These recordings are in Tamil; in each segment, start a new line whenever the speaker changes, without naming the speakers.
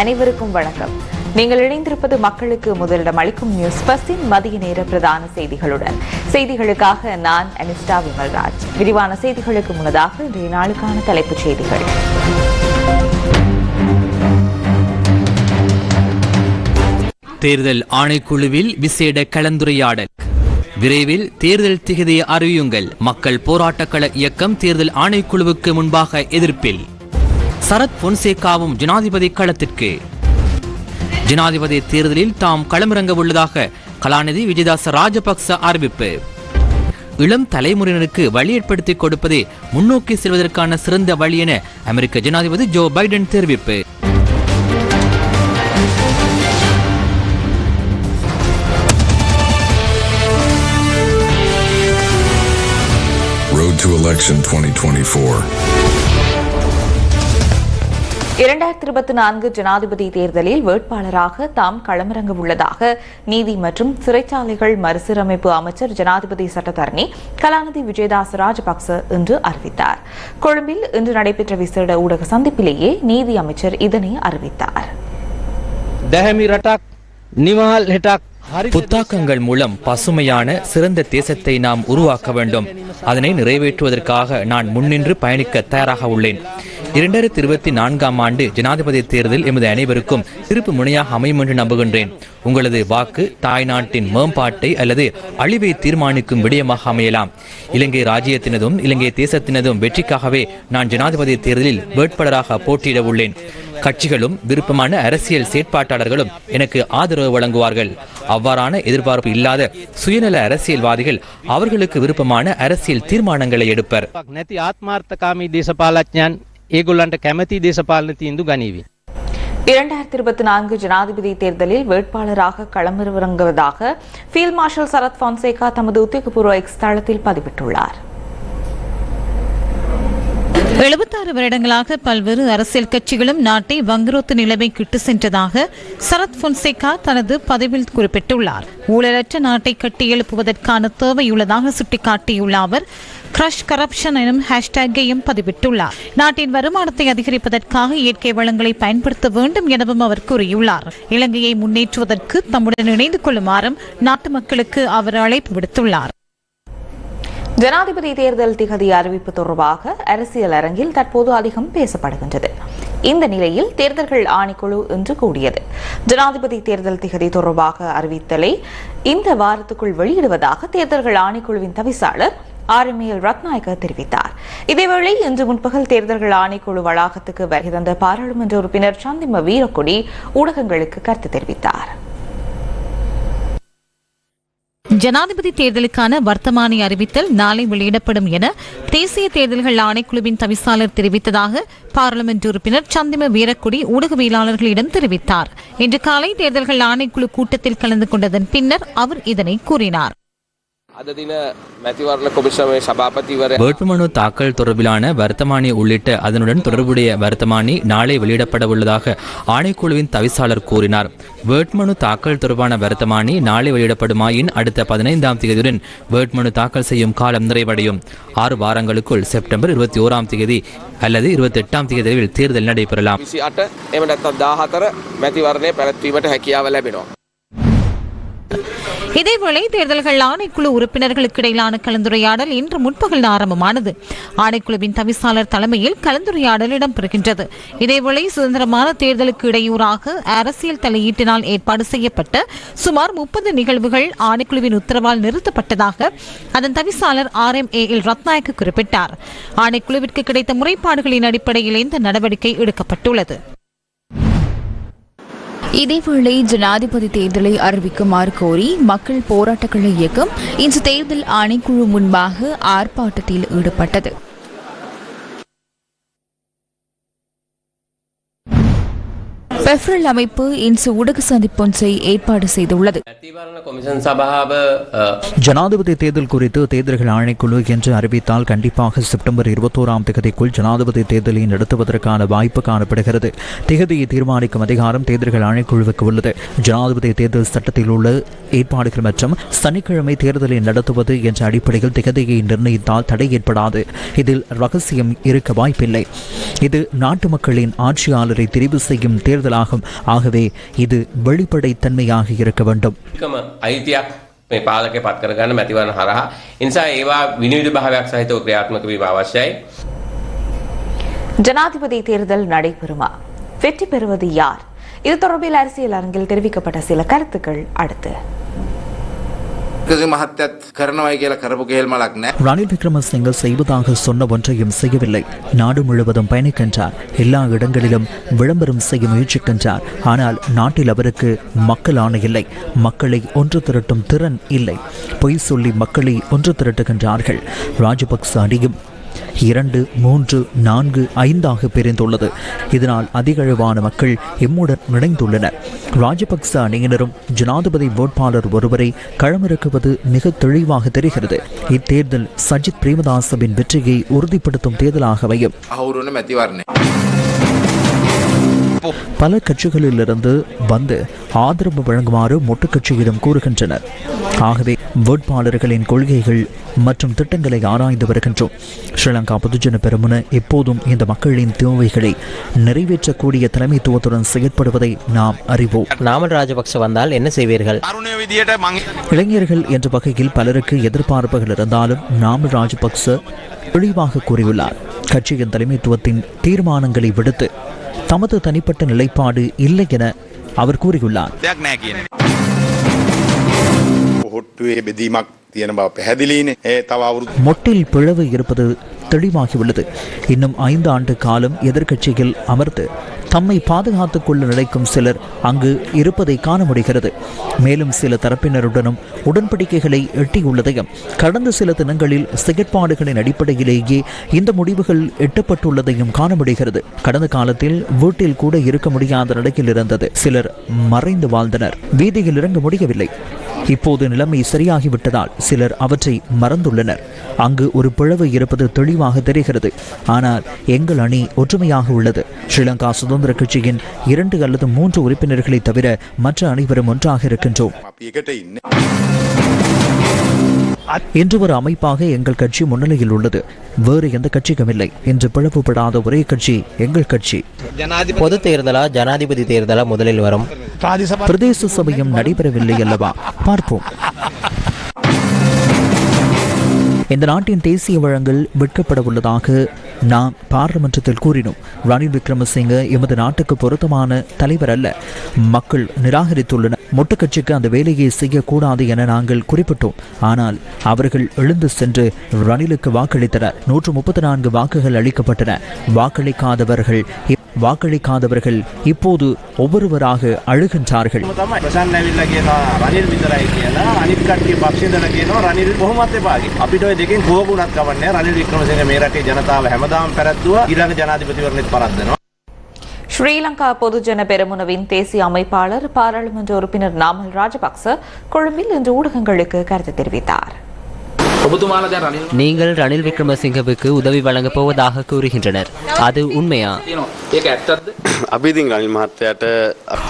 அனைவருக்கும் வணக்கம். நீங்கள் இணைந்திருப்பது மக்களுக்கு முதலிடம் அளிக்கும் நியூஸ் பஸ்ஸின் மதிய நேர பிரதான செய்திகளுடன். செய்திகளுக்காக நான் அனிஸ்டா விமல்ராஜ். விரிவான செய்திகளுக்கு முன்னதாக இன்றைய நாளுக்கான தலைப்புச் செய்திகள்.
தேர்தல் ஆணைக்குழுவில் விசேட கலந்துரையாடல். விரைவில் தேர்தல் திகதியை அறிவியுங்கள். மக்கள் போராட்டக்கள இயக்கம் தேர்தல் ஆணைக்குழுவுக்கு முன்பாக எதிர்ப்பில். சரத் பொன்சேகாவும் ஜனாதிபதி களத்திற்கு. ஜனாதிபதி தேர்தலில் தாம் களமிறங்க உள்ளதாக கலாநிதி விஜயதாச ராஜபக்ச அறிவிப்பு. இளம் தலைமுறையினருக்கு வழி ஏற்படுத்தி கொடுப்பதே முன்னோக்கி செல்வதற்கான சிறந்த வழி என அமெரிக்க ஜனாதிபதி ஜோ பைடன் தெரிவிப்பு.
Road to Election 2024.
இரண்டாயிரத்தி இருபத்தி நான்கு ஜனாதிபதி தேர்தலில் வேட்பாளராக தாம் களமிறங்க உள்ளதாக நீதி மற்றும் சிறைச்சாலைகள் மறுசீரமைப்பு அமைச்சர் ஜனாதிபதி சட்டத்தரணி கலாநிதி விஜயதாஸ் ராஜபக்ச இன்று அறிவித்தார். கொழும்பில் இன்று நடைபெற்ற விசேட ஊடக சந்திப்பிலேயே நீதி அமைச்சர் இதனை அறிவித்தார்.
புத்தாக்கங்கள் மூலம் பசுமையான சிறந்த தேசத்தை நாம் உருவாக்க வேண்டும். அதனை நிறைவேற்றுவதற்காக நான் முன்னின்று பயணிக்க தயாராக உள்ளேன். இரண்டாயிரத்தி இருபத்தி நான்காம் ஆண்டு ஜனாதிபதி தேர்தல் எமது அனைவருக்கும் திருப்பு முனையாக அமையும் என்று நம்புகின்றேன். உங்களது வாக்கு தாய்நாட்டின் மேம்பாட்டை அல்லது அழிவை தீர்மானிக்கும் விடயமாக அமையலாம். இலங்கை ராஜ்யத்தினதும் இலங்கை தேசத்தினதும் வெற்றிக்காகவே நான் ஜனாதிபதி தேர்தலில் வேட்பாளராக போட்டியிட உள்ளேன். கட்சிகளும் விருப்பமான அரசியல் செயற்பாட்டாளர்களும் எனக்கு ஆதரவு வழங்குவார்கள். அவ்வாறான எதிர்பார்ப்பு இல்லாத சுயநல அரசியல்வாதிகள் அவர்களுக்கு விருப்பமான அரசியல் தீர்மானங்களை எடுப்பர்.
ඒගොල්ලන්ට කැමති දේශපාලන තීන්දු ගනීවි.
இரண்டாயிரத்தி இருபத்தி நான்கு ஜனாதிபதி தேர்தலில் வேட்பாளராக களமிறங்குவதாக ஃபீல்ட் மார்ஷல் சரத் பான்சேகா தமது உத்தியோகபூர்வ எக்ஸ் தளத்தில் பதிவிட்டுள்ளார்
எழுபத்தாறு வருடங்களாக பல்வேறு அரசியல் கட்சிகளும் நாட்டை வங்குரோத்து நிலைமைக்கு இட்டு சென்றதாக சரத் பொன்சேகா தனது பதிவில் குறிப்பிட்டுள்ளார். ஊழலற்ற நாட்டை கட்டியெழுப்புவதற்கான தேவையுள்ளதாக சுட்டிக்காட்டியுள்ள அவர் கிரஷ் கரப்ஷன் எனும் ஹேஷ்டேக்கையும் பதிவிட்டுள்ளார். நாட்டின் வருமானத்தை அதிகரிப்பதற்காக இயற்கை வளங்களை பயன்படுத்த வேண்டும் எனவும் அவர் கூறியுள்ளார். இலங்கையை முன்னேற்றுவதற்கு தம்முடன் இணைந்து கொள்ளுமாறும் நாட்டு மக்களுக்கு அவர் அழைப்பு விடுத்துள்ளார்.
ஜனாதிபதி தேர்தல் திகதி அறிவிப்பு தொடர்பாக அரசியல் அரங்கில் தற்போது அதிகம் பேசப்படுகின்றது. இந்த நிலையில் தேர்தல்கள் ஆணைக்குழு இன்று கூடியது. ஜனாதிபதி தேர்தல் திகதி தொடர்பாக அறிவித்தலை இந்த வாரத்துக்குள் வெளியிடுவதாக தேர்தல்கள் ஆணைக்குழுவின் தவிசாளர் ஆர்எம்ஏஎல் ரத்நாயக்க தெரிவித்தார். இதேவேளை இன்று முன்பகல் தேர்தல்கள் ஆணைக்குழு வளாகத்துக்கு வருகை தந்த பாராளுமன்ற உறுப்பினர் சந்திம வீரக்கொடி ஊடகங்களுக்கு கருத்து தெரிவித்தார்.
ஜனாதிபதி தேர்தலுக்கான வர்த்தமானி அறிவித்தல் நாளை வெளியிடப்படும் என தேசிய தேர்தல்கள் ஆணைக்குழுவின் தவிசாளர் தெரிவித்ததாக பார்லிமெண்ட் உறுப்பினர் சந்திம வீரக்குடி ஊடகவியலாளர்களிடம் தெரிவித்தார். இன்று காலை தேர்தல்கள் ஆணைக்குழு கூட்டத்தில் கலந்து கொண்டதன் பின்னர் அவர் இதனை கூறினார்.
வேட்புமனு தாக்கல் தொடர்பிலான வர்த்தமானி உள்ளிட்ட அதனுடன் தொடர்புடைய வர்த்தமானி நாளை வெளியிடப்பட உள்ளதாக ஆணைக்குழுவின் தவிசாளர் கூறினார். வேட்புமனு தாக்கல் தொடர்பான வர்த்தமானி நாளை வெளியிடப்படுமாயின் அடுத்த பதினைந்தாம் தேதியுடன் வேட்புமனு தாக்கல் செய்யும் காலம் நிறைவடையும். ஆறு வாரங்களுக்குள் செப்டம்பர் இருபத்தி ஓராம் தேதி அல்லது இருபத்தி எட்டாம் தேதியில் தேர்தல் நடைபெறலாம்.
இதேவேளை தேர்தல்கள் ஆணைக்குழு உறுப்பினர்களுக்கு இடையிலான கலந்துரையாடல் இன்று முற்பகல் ஆரம்பமானது. ஆணைக்குழுவின் தவிசாளர் தலைமையில் கலந்துரையாடல் இடம்பெறுகின்றது. இதேவேளை சுதந்திரமான தேர்தலுக்கு இடையூறாக அரசியல் தலையீட்டினால் ஏற்பாடு செய்யப்பட்ட சுமார் முப்பது நிகழ்வுகள் ஆணைக்குழுவின் உத்தரவால் நிறுத்தப்பட்டதாக அதன் தவிசாளர் R M A L Rathnayake குறிப்பிட்டார். ஆணைக்குழுவிற்கு கிடைத்த முறைப்பாடுகளின் அடிப்படையில் இந்த நடவடிக்கை எடுக்கப்பட்டுள்ளது.
இதேவேளை ஜனாதிபதி தேர்தலை அறிவிக்குமாறு கோரி மக்கள் போராட்டங்களை இயக்கம் இன்று தேர்தல் ஆணைக்குழு முன்பாக ஆர்ப்பாட்டத்தில் ஈடுபட்டது. பெஃப்ரல் அமைப்பு இன்று ஊடக சந்திப்பொன்றை ஏற்பாடு செய்துள்ளது.
ஜனாதிபதி தேர்தல் குறித்து தேர்தல்கள் ஆணைக்குழு என்று அறிவித்தால் கண்டிப்பாக செப்டம்பர் இருபத்தோராம் தேதிக்குள் ஜனாதிபதி தேர்தலை நடத்துவதற்கான வாய்ப்பு காணப்படுகிறது. திகதியை தீர்மானிக்கும் அதிகாரம் தேர்தல்கள் ஆணைக்குழுவுக்கு உள்ளது. ஜனாதிபதி தேர்தல் சட்டத்தில் உள்ள ஏற்பாடுகள் மற்றும் சனிக்கிழமை தேர்தலை நடத்துவது என்ற அடிப்படையில் திகதியை நிர்ணயித்தால் தடை ஏற்படாது. இதில் ரகசியம் இருக்க வாய்ப்பில்லை. இது நாட்டு மக்களின் ஆட்சியாளரை தெரிவு செய்யும் தேர்தல் தேர்தலாகும் ஆகவே இது வெளிப்படைத்தன்மையாக இருக்க வேண்டும்
එකම අයිතියක් මේ පාලකය පත් කරගන්න මැතිවරණ හරහා එනිසා ඒවා විනිවිධ භාවයක් සහිතව ක්‍රියාත්මක වීම අවශ්‍යයි
ஜனாதிபதி தேர்தல் நடைபெறுமா வெற்றி பெறுவது யார் இது தொடர்பில் அரசியல் அரங்கில் தெரிவிக்கப்பட்ட சில கருத்துக்கள் அடுத்து
කසි මහත්තයත් කරනවයි කියලා කරපු කෙල්මලක් නෑ
ரணில் விக்ரமசிங்க செய்வதாக சொன்ன ஒன்றையும் செய்யவில்லை நாடு முழுவதும் பயணிக்கின்றார் எல்லா இடங்களிலும் விளம்பரம் செய்ய முயற்சிக்கின்றார் ஆனால் நாட்டில் அவருக்கு மக்கள் ஆணை இல்லை மக்களை ஒன்று திரட்டும் திறன் இல்லை பொய் சொல்லி மக்களை ஒன்று திரட்டுகின்றார்கள் ராஜபக்ச அணியும் இரண்டு மூன்று நான்கு ஐந்தாக பிரிந்துள்ளது. இதனால் அதிகளவான மக்கள் எம்முடன் இணைந்துள்ளனர். ராஜபக்ச அணியினரும் ஜனாதிபதி வேட்பாளர் ஒருவரை களமிறக்குவது மிக தெளிவாக தெரிகிறது. இத்தேர்தல் சஜித் பிரேமதாசவின் வெற்றியை உறுதிப்படுத்தும் தேர்தலாக அமையும் பல கட்சிகளிலிருந்து வந்து ஆதரவு வழங்குமாறு மொட்டு கட்சியிடம் கூறுகின்றனர். ஆகவே வேட்பாளர்களின் கொள்கைகள் மற்றும் திட்டங்களை ஆராய்ந்து வருகின்றோம். ஸ்ரீலங்கா பொதுஜன பெருமுன எப்போதும் இந்த மக்களின் தேவைகளை நிறைவேற்றக்கூடிய தலைமைத்துவத்துடன் செயற்படுவதை நாம் அறிவோம்.
நாமல் ராஜபக்ச வந்தால் என்ன செய்வீர்கள்?
இளைஞர்கள் என்ற வகையில் பலருக்கு எதிர்பார்ப்புகள் இருந்தாலும் நாமல் ராஜபக்ச தெளிவாக கூறியுள்ளார். கட்சியின் தலைமைத்துவத்தின் தீர்மானங்களை விடுத்து தமது தனிப்பட்ட நிலைப்பாடு இல்லை என அவர் கூறியுள்ளார். மொட்டில் பிளவு இருப்பது தெளிவாகியுள்ளது. இன்னும் ஐந்து ஆண்டு காலம் எதிர்கட்சியில் அமர்ந்து தம்மை பாதுகாத்துக் கொள்ள நினைக்கும் சிலர் அங்கு இருப்பதை காண முடிகிறது. மேலும் சில தரப்பினருடனும் உடன்படிக்கைகளை எட்டியுள்ளதையும் கடந்த சில தினங்களில் செயற்பாடுகளின் அடிப்படையிலேயே இந்த முடிவுகள் எட்டப்பட்டுள்ளதையும் காண முடிகிறது. கடந்த காலத்தில் வீட்டில் கூட இருக்க முடியாத நிலையில் இருந்தது. சிலர் மறைந்து வாழ்ந்தனர். வீதியில் இறங்க முடியவில்லை. இப்போது நிலைமை சரியாகிவிட்டதால் சிலர் அவற்றை மறந்துள்ளனர். அங்கு ஒரு பிளவு இருப்பது தெளிவாக தெரிகிறது. ஆனால் எங்கள் அணி ஒற்றுமையாக உள்ளது. ஸ்ரீலங்கா சுதந்திர கட்சியின் இரண்டு அல்லது மூன்று உறுப்பினர்களை தவிர மற்ற அனைவரும் ஒன்றாக இருக்கின்றோம். என்று ஒரு அமைப்பாக எங்கள் கட்சி முன்னிலையில் உள்ளது. வேறு எந்த கட்சிக்கும் இல்லை. என்று பிளவுபடாத ஒரே கட்சி எங்கள் கட்சி.
பொது தேர்தலா ஜனாதிபதி தேர்தலா முதலில் வரும்?
பிரதேச சபையும் நடைபெறவில்லை அல்லவா? பார்ப்போம். இந்த நாட்டின் தேசிய வழங்கில் விற்கப்பட உள்ளதாக நாம் பாராளுமன்றத்தில் கூறினோம் ரணில் விக்ரமசிங்க எமது நாட்டுக்கு பொருத்தமான தலைவர் அல்ல. மக்கள் நிராகரித்துள்ளனர். மொட்டு கட்சிக்கு அந்த வேலையை செய்யக்கூடாது என நாங்கள் குறிப்பிட்டோம். ஆனால் அவர்கள் எழுந்து சென்று ரணிலுக்கு வாக்களித்தனர். நூற்று முப்பத்தி நான்கு வாக்குகள் அளிக்கப்பட்டன. வாக்களிக்காதவர்கள் வாக்களிக்காதவர்கள் இப்போது ஒவ்வொருவராக அழுகின்றார்கள்.
ஸ்ரீலங்கா பொதுஜன பெருமுனவின் தேசிய அமைப்பாளர் பாராளுமன்ற உறுப்பினர் நாமல் ராஜபக்ச கொழும்பில் இன்று ஊடகங்களுக்கு கருத்து தெரிவித்தார்.
நீங்கள் ரணில் விக்ரமசிங்கவுக்கு உதவி வழங்கப் போவதாக கூறுகின்றனர். அது உண்மையா?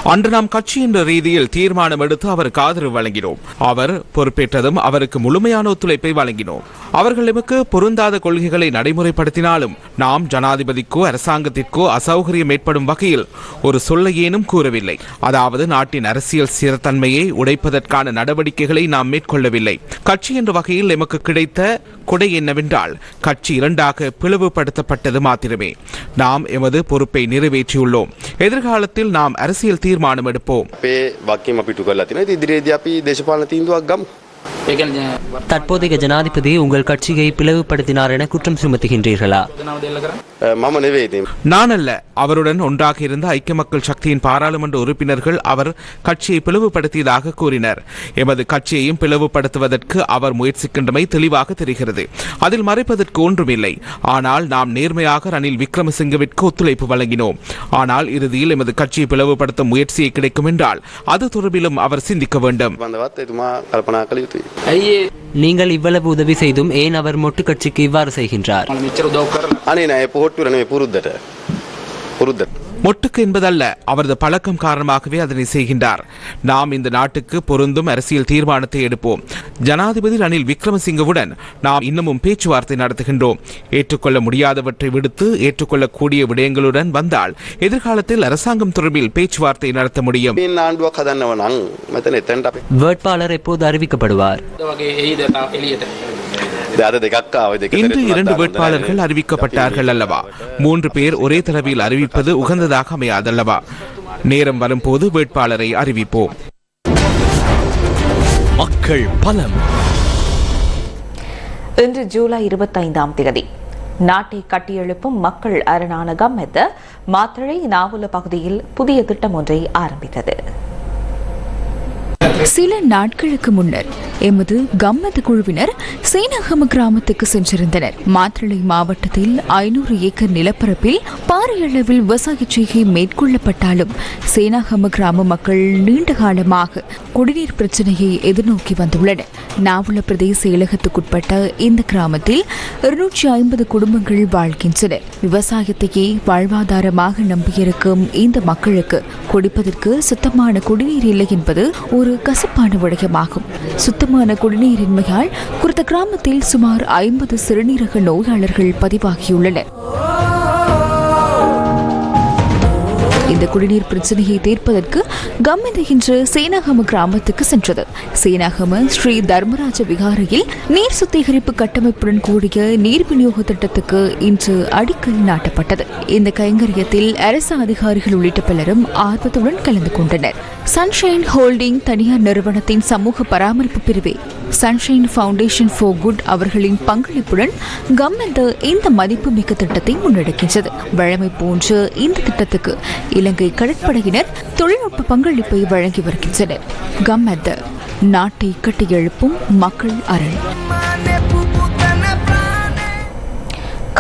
அன்று நாம் கட்சி என்ற ரீதியில் தீர்மானம் எடுத்து அவருக்கு ஆதரவு வழங்கினோம். அவர் பொறுப்பேற்றதும் அவருக்கு முழுமையான ஒத்துழைப்பை வழங்கினோம். அவர்கள் எமக்கு பொருந்தாத கொள்கைகளை நடைமுறைப்படுத்தினாலும் நாம் ஜனாதிபதிக்கோ அரசாங்கத்திற்கோ அசௌகரியம் ஏற்படும் வகையில் ஒரு சொல்லையேனும் கூறவில்லை. அதாவது நாட்டின் அரசியல் ஸ்திரத்தன்மையை உடைப்பதற்கான நடவடிக்கைகளை நாம் மேற்கொள்ளவில்லை. கட்சி என்ற வகையில் எமக்கு கிடைத்த கொடை என்னவென்றால் கட்சி இரண்டாக பிளவுபடுத்தப்பட்டது மாத்திரமே. நாம் எமது பொறுப்பை நிறைவேற்றியுள்ளோம். எதிர்காலத்தில் நாம் அரசியல் தீர்மானம் எடுப்போம்.
தற்போதைய ஜனாதிபதி உங்கள் கட்சியை பிளவுபடுத்தினார் என குற்றம் சுமத்துகின்றீர்களா?
நான் அல்ல அவருடன் ஒன்றாக இருந்த ஐக்கிய மக்கள் சக்தியின் பாராளுமன்ற உறுப்பினர்கள் அவர் கட்சியை பிளவுபடுத்தியதாக கூறினர். எமது கட்சியையும் பிளவுபடுத்துவதற்கு அவர் முயற்சிக்கின்றமை தெளிவாக தெரிகிறது. அதில் மறைப்பதற்கு ஒன்றுமில்லை. ஆனால் நாம் நேர்மையாக ரணில் விக்ரமசிங்கவிற்கு ஒத்துழைப்பு வழங்கினோம். ஆனால் இறுதியில் எமது கட்சியை பிளவுபடுத்தும் முயற்சியை கிடைக்கும் என்றால் அது தொடர்பிலும் அவர் சிந்திக்க வேண்டும்.
செய்தது
நீங்கள் இவ்வளவு உதவி செய்தும் ஏன் அவர் மொட்டு கட்சிக்கு இவ்வாறு செய்கின்றார்?
அனே நான் எப்போ ஓட்டு புருத்தட்ட புருத்தட்ட
மொட்டுக்கு என்பதல்ல அவரது பழக்கம் காரணமாகவே அதனை செய்கின்றார். நாம் இந்த நாட்டுக்கு பொருந்தும் அரசியல் தீர்மானத்தை எடுப்போம். ஜனாதிபதி ரணில் விக்ரமசிங்கவுடன் நாம் இன்னமும் பேச்சுவார்த்தை நடத்துகின்றோம். ஏற்றுக்கொள்ள முடியாதவற்றை விடுத்து ஏற்றுக்கொள்ளக்கூடிய விடயங்களுடன் வந்தால் எதிர்காலத்தில் அரசாங்கம் தொடர்பில் பேச்சுவார்த்தை நடத்த முடியும்.
வேட்பாளர் எப்போது அறிவிக்கப்படுவார்?
இன்று இரண்டு வேட்பாளர்கள் அறிவிக்கப்பட்டார்கள் அல்லவா? மூன்று பேர் ஒரே தடவையில் அறிவிப்பது உகந்ததாக அமையாதல்லவா? நேரம் வரும்போது வேட்பாளரை அறிவிப்போம்.
மக்கள் பலம்.
இன்று ஜூலை இருபத்தைந்தாம் தேதி. நாட்டை கட்டியெழுப்பும் மக்கள் அரணான கம்மெத்த மாத்தளை நாவல பகுதியில் புதிய திட்டம் ஒன்றை ஆரம்பித்தது.
சில நாட்களுக்கு முன்னர் எமது கம்மது குழுவினர் சேனகம கிராமத்துக்கு சென்றிருந்தனர். மாத்திரை மாவட்டத்தில் ஐநூறு ஏக்கர் நிலப்பரப்பில் பாரியளவில் விவசாய செய்கை மேற்கொள்ளப்பட்டாலும் சேனாகம கிராம மக்கள் நீண்ட காலமாக குடிநீர் பிரச்சனையை எதிர்நோக்கி வந்துள்ளனர். நாவல பிரதேச செயலகத்துக்குட்பட்ட இந்த கிராமத்தில் இருநூற்றி ஐம்பது குடும்பங்கள் வாழ்கின்றன விவசாயத்தையே வாழ்வாதாரமாக நம்பியிருக்கும் இந்த மக்களுக்கு குடிப்பதற்கு சுத்தமான குடிநீர் இல்லை என்பது ஒரு கசப்பான விடயமாகும் சுத்தமான குடிநீரின்மையால் குறித்த கிராமத்தில் சுமார் ஐம்பது சிறுநீரக நோயாளர்கள் பதிவாகியுள்ளனர். இந்த குடிநீர் பிரச்சனையை தீர்ப்பதற்கு கம்மித இன்று சேனாகம கிராமத்துக்கு சென்றது. சேனாகம ஸ்ரீ தர்மராஜ விகாரையில் நீர் சுத்திகரிப்பு கட்டமைப்புடன் கூடிய நீர் விநியோக திட்டத்துக்கு இன்று அடிக்கல் நாட்டப்பட்டது. இந்த கைங்கரியத்தில் அரசு அதிகாரிகள் உள்ளிட்ட பலரும் ஆர்வத்துடன் கலந்து கொண்டனர். சன்ஷைன் ஹோல்டிங் தனியார் நிறுவனத்தின் சமூக பராமரிப்பு பிரிவே சன்ஷைன் ஃபவுண்டேஷன் ஃபார் குட் அவர்களின் பங்களிப்புடன் கம்மெந்த இந்த மதிப்புமிக்க திட்டத்தை முன்னெடுக்கின்றது. வழமை போன்ற இந்த திட்டத்துக்கு இலங்கை கடற்படையினர் தொழில்நுட்ப பங்களிப்பை வழங்கி வருகின்றனர். கம்மந்த நாட்டை கட்டியெழுப்பும் மக்கள் அரண்.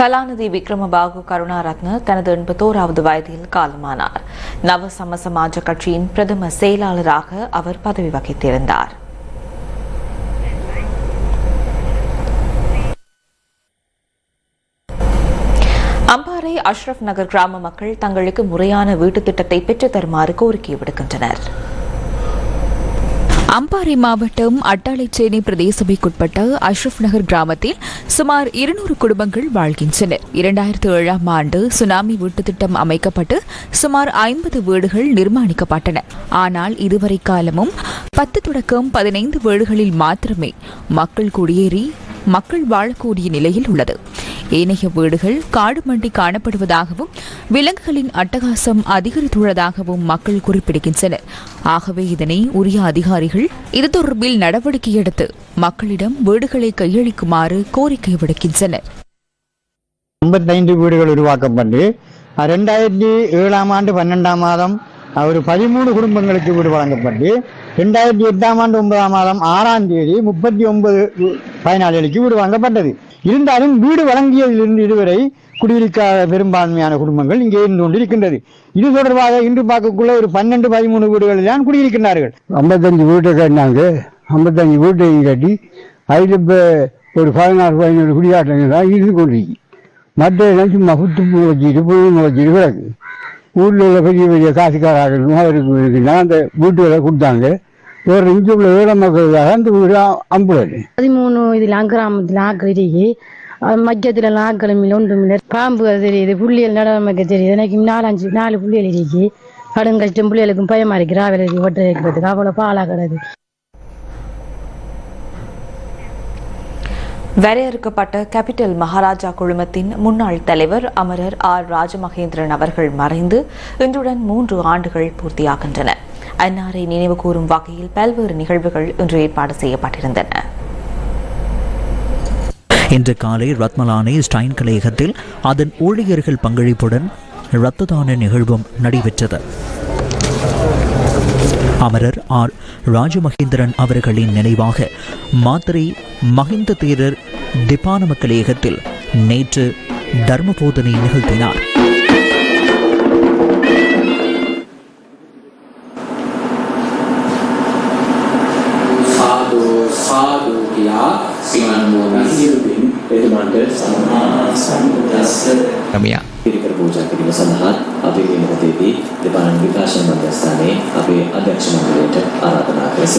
கலாநிதி விக்ரமபாகு கருணாரத்ன தனது எண்பத்தோராவது வயதில் காலமானார். நவசம சமாஜ கட்சியின் பிரதம செயலாளராக அவர் பதவி வகித்திருந்தார் அம்பாறை அஷ்ரப் நகர் கிராம மக்கள் தங்களுக்கு முறையான வீட்டுத் திட்டத்தை பெற்றுத் தருமாறு கோரிக்கை விடுக்கின்றனர்.
அம்பாறை மாவட்டம் அட்டாளைச்சேனை பிரதேசமைக்குட்பட்ட அஷ்ரப் நகர் கிராமத்தில் சுமார் இருநூறு குடும்பங்கள் வாழ்கின்றனர் இரண்டாயிரத்து ஏழாம் ஆண்டு சுனாமி வீட்டுத் திட்டம் அமைக்கப்பட்டு சுமார் ஐம்பது வீடுகள் நிர்மாணிக்கப்பட்டன. ஆனால் இதுவரை காலமும் பத்து தொடக்கம் பதினைந்து வீடுகளில் மாத்திரமே மக்கள் குடியேறி மக்கள் வாழக்கூடிய நிலையில் உள்ளது. ஏனைய வீடுகள் காடு மண்டி காணப்படுவதாகவும் விலங்குகளின் அட்டகாசம் அதிகரித்துள்ளதாகவும் மக்கள் குறிப்பிடுகின்றனர். ஆகவே இதனை உரிய அதிகாரிகள் இது தொடர்பில் நடவடிக்கை எடுத்து மக்களிடம் வீடுகளை கையளிக்குமாறு கோரிக்கை விடுக்கின்றனர்.
ஐம்பத்தைந்து வீடுகள் உருவாக்கப்பட்டு ரெண்டாயிரத்தி ஏழாம் ஆண்டு பன்னெண்டாம் மாதம் ஒரு பதிமூணு குடும்பங்களுக்கு வீடு வழங்கப்பட்டு ரெண்டாயிரத்தி எட்டாம் ஆண்டு ஒன்பதாம் மாதம் ஆறாம் தேதி முப்பத்தி ஒன்பது பயனாளிகளுக்கு வீடு வழங்கப்பட்டது. இருந்தாலும் வீடு வழங்கியதிலிருந்து இதுவரை குடியிருக்காத பெரும்பான்மையான குடும்பங்கள் இங்கே இருந்து கொண்டிருக்கின்றது. இது தொடர்பாக இன்று பார்க்கக்குள்ள ஒரு பன்னெண்டு பதிமூணு வீடுகளில் தான் குடியிருக்கின்றார்கள்.
ஐம்பத்தஞ்சு வீட்டை கட்டினாங்க ஐம்பத்தஞ்சு வீட்டையும் கட்டி அதில் இப்போ ஒரு பதினாறு பதினேழு குடியாட்டங்கள் தான் இருந்து கொண்டிருக்கு. மற்ற எல்லாம் சும்மா புத்து பூ வச்சுட்டு வச்சுட்டு கிடக்கு. ஊரில் உள்ள பெரிய பெரிய காசுக்காரர்களும் அவருக்கு இருக்குன்னா அந்த வீட்டுகளை கொடுத்தாங்க. வேறு உள்ள ஏழை மக்களுக்காக அந்த வீடு அம்புலது
பதிமூணு இதுல கிராமத்தில் மத்தியத்துல ஆக்களும் இல்லை ஒன்றும் இல்லை. பாம்பு அது தெரியுது புள்ளியல் நடமைக்க தெரியுது. எனக்கு நாலஞ்சு நாலு புள்ளியல் இருக்கு. கடும் கஷ்டம் புள்ளியலுக்கும் பயமா இருக்கு. ராவில ஒட்ட வைக்கிறதுக்கு அவ்வளோ பாலா கிடக்கு
வரையறுக்கப்பட்ட கேபிட்டல் மகாராஜா குழுமத்தின் முன்னாள் தலைவர் அமரர் ஆர். ராஜமகேந்திரன் அவர்கள் மறைந்து இன்றுடன் மூன்று ஆண்டுகள் பூர்த்தியாகின்றன. அன்னாரை நினைவு கூறும் வகையில் பல்வேறு நிகழ்வுகள் இன்று ஏற்பாடு செய்யப்பட்டிருந்தன.
இன்று காலை ரத்மலானை ஸ்டைன் கலையகத்தில் அதன் ஊழியர்கள் பங்களிப்புடன் இரத்த தான நிகழ்வும் நடைபெற்றது. அமரர் ஆர். ராஜமகேந்திரன் அவர்களின் நினைவாக மாத்திரை மகிந்த தேரர் திப்பானம கலையகத்தில் நேற்று தர்ம போதனை நிகழ்த்தினார்.
සාදු සාදු කියා සිමන් මෝදන් සිරුපින් එතුමන්ට සමහා සම්බුද්දස්ස
ගමියා
පිරිකර පූජා කිරීම සඳහා අපි මේ මොහොතේදී දෙපාරන් විකාශන මධ්‍යස්ථානයේ අපේ අධ්‍යක්ෂ මණ්ඩලයට ආරාධනා කර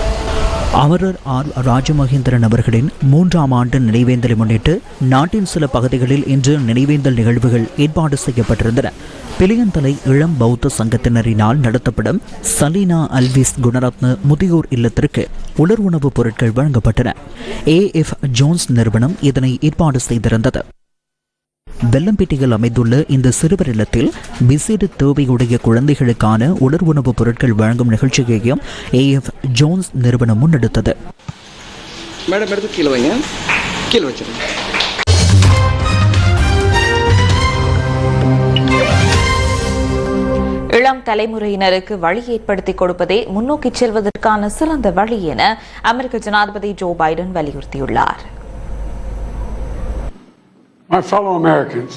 அமரர் ஆர் ராஜமகேந்திரன் அவர்களின் மூன்றாம் ஆண்டு நினைவேந்தலை முன்னிட்டு நாட்டின் சில பகுதிகளில் இன்று நினைவேந்தல் நிகழ்வுகள் ஏற்பாடு செய்யப்பட்டிருந்தன பிளியந்தலை இளம் பௌத்த சங்கத்தினரினால் நடத்தப்படும் சலீனா அல்விஸ் குணரத்ன முதியோர் இல்லத்திற்கு உலர் உணவுப் பொருட்கள் வழங்கப்பட்டன. ஏ. எஃப். ஜோன்ஸ் நிறுவனம் இதனை ஏற்பாடு செய்திருந்தது. வெள்ளம்பேட்டையில் அமைந்துள்ள இந்த சிறுவர் இல்லத்தில் விசேட தேவையுடைய குழந்தைகளுக்கான உலர் உணவுப் பொருட்கள் வழங்கும் நிகழ்ச்சியையும் ஏஎஃப் ஜோன்ஸ் நிறுவனம் முன்னெடுத்தது.
மேடம் எடுத்து கீழே வைங்க. கீழே வச்சிருங்க.
இளம் தலைமுறையினருக்கு வழி ஏற்படுத்தி கொடுப்பதே முன்னோக்கி செல்வதற்கான சிறந்த வழி என அமெரிக்க ஜனாதிபதி ஜோ பைடன் வலியுறுத்தியுள்ளார்.
My fellow Americans,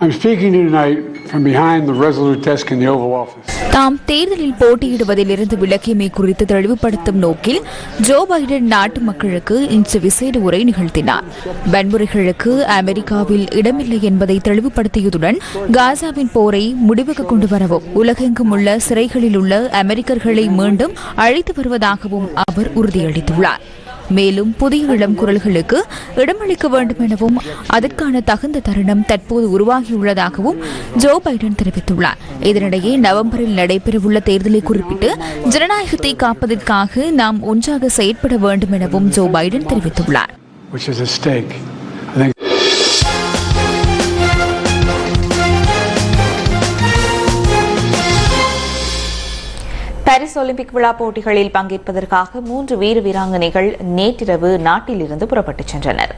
I'm speaking to you tonight from behind the resolute desk in the Oval Office.
தாம் தேர்தலில் போட்டியிடுவதிலிருந்து விலக்கியமை குறித்து தெளிவுபடுத்தும் நோக்கில் ஜோ பைடன் நாட்டு மக்களுக்கு இன்று விசேட உரை நிகழ்த்தினார் வன்முறைகளுக்கு அமெரிக்காவில் இடமில்லை என்பதை தெளிவுபடுத்தியதுடன் காசாவின் போரை முடிவுக்கு கொண்டு வரவும் உலகெங்கும் உள்ள சிறைகளில் உள்ள அமெரிக்கர்களை மீண்டும் அழைத்து வருவதாகவும் அவர் உறுதியளித்துள்ளார் மேலும் புதிய இளம் குரல்களுக்கு இடமளிக்க வேண்டும் எனவும் அதற்கான தகுந்த தருணம் தற்போது உருவாகியுள்ளதாகவும் ஜோ பைடன் தெரிவித்துள்ளார். இதனிடையே நவம்பரில் நடைபெறவுள்ள தேர்தலை குறிப்பிட்டு ஜனநாயகத்தை காப்பதற்காக நாம் ஒன்றாக செயற்பட வேண்டும் எனவும் ஜோ பைடன் தெரிவித்துள்ளார்.
பாரிஸ் ஒலிம்பிக் விழா போட்டிகளில் பங்கேற்பதற்காக மூன்று வீர வீராங்கனைகள் நேற்றிரவு நாட்டிலிருந்து புறப்பட்டுச் சென்றனர்.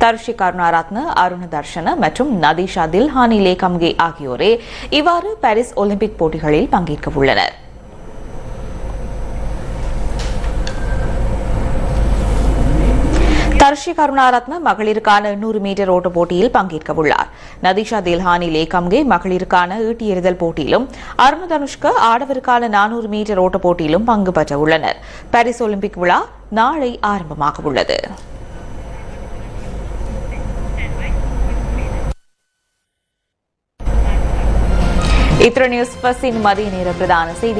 தருஷி கருணாரத்ன அருண தர்ஷன மற்றும் நதிஷா தில்ஹானி லேகம்கே ஆகியோரே இவ்வாறு பாரிஸ் ஒலிம்பிக் போட்டிகளில் பங்கேற்க உள்ளனர். தர்ஷி கருணாரத்ன மகளிருக்கான நூறு மீட்டர் ஓட்ட போட்டியில் பங்கேற்க உள்ளார் நதிஷா தில்ஹானி லேகம்கே மகளிருக்கான ஈட்டி எறிதல் போட்டியிலும் அருண் தனுஷ்க ஆடவருக்கான நானூறு மீட்டர் ஓட்ட போட்டியிலும் பங்கு பெற்ற உள்ளனர் பாரிஸ் ஒலிம்பிக் விழா நாளை ஆரம்பமாக உள்ளது. இத்திர நியூஸ் பஸ்ஸின் மதிய நேர பிரதான செய்தி.